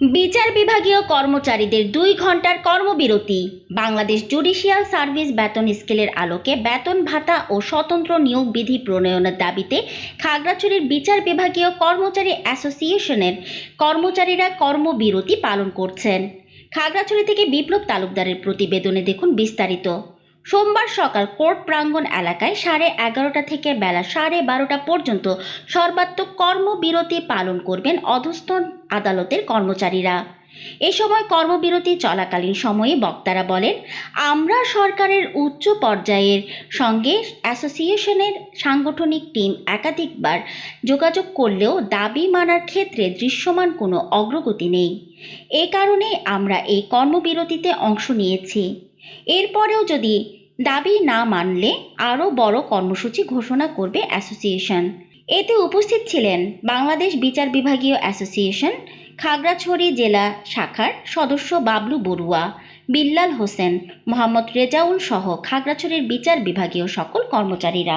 বিচার বিভাগীয় কর্মচারীদের দুই ঘণ্টার কর্মবিরতি। বাংলাদেশ জুডিশিয়াল সার্ভিস বেতন স্কেলের আলোকে বেতন ভাতা ও স্বতন্ত্র নিয়োগ বিধি প্রণয়নের দাবিতে খাগড়াছড়ির বিচার বিভাগীয় কর্মচারী অ্যাসোসিয়েশনের কর্মচারীরা কর্মবিরতি পালন করছেন। খাগড়াছড়ি থেকে বিপ্লব তালুকদারের প্রতিবেদনে দেখুন বিস্তারিত। সোমবার সকাল কোর্ট প্রাঙ্গণ এলাকায় সাড়ে এগারোটা থেকে বেলা সাড়ে বারোটা পর্যন্ত সর্বাত্মক কর্মবিরতি পালন করবেন অধস্তন আদালতের কর্মচারীরা। এ সময় কর্মবিরতি চলাকালীন সময়ে বক্তারা বলেন, আমরা সরকারের উচ্চ পর্যায়ের সঙ্গে অ্যাসোসিয়েশনের সাংগঠনিক টিম একাধিকবার যোগাযোগ করলেও দাবি মানার ক্ষেত্রে দৃশ্যমান কোনো অগ্রগতি নেই। এ কারণে আমরা এই কর্মবিরতিতে অংশ নিয়েছি। এরপরেও যদি দাবি না মানলে আরও বড় কর্মসূচি ঘোষণা করবে অ্যাসোসিয়েশন। এতে উপস্থিত ছিলেন বাংলাদেশ বিচার বিভাগীয় অ্যাসোসিয়েশন, খাগড়াছড়ি জেলা শাখার সদস্য বাবলু বড়ুয়া, বিল্লাল হোসেন, মোহাম্মদ রেজাউল সহ খাগড়াছড়ির বিচার বিভাগীয় সকল কর্মচারীরা।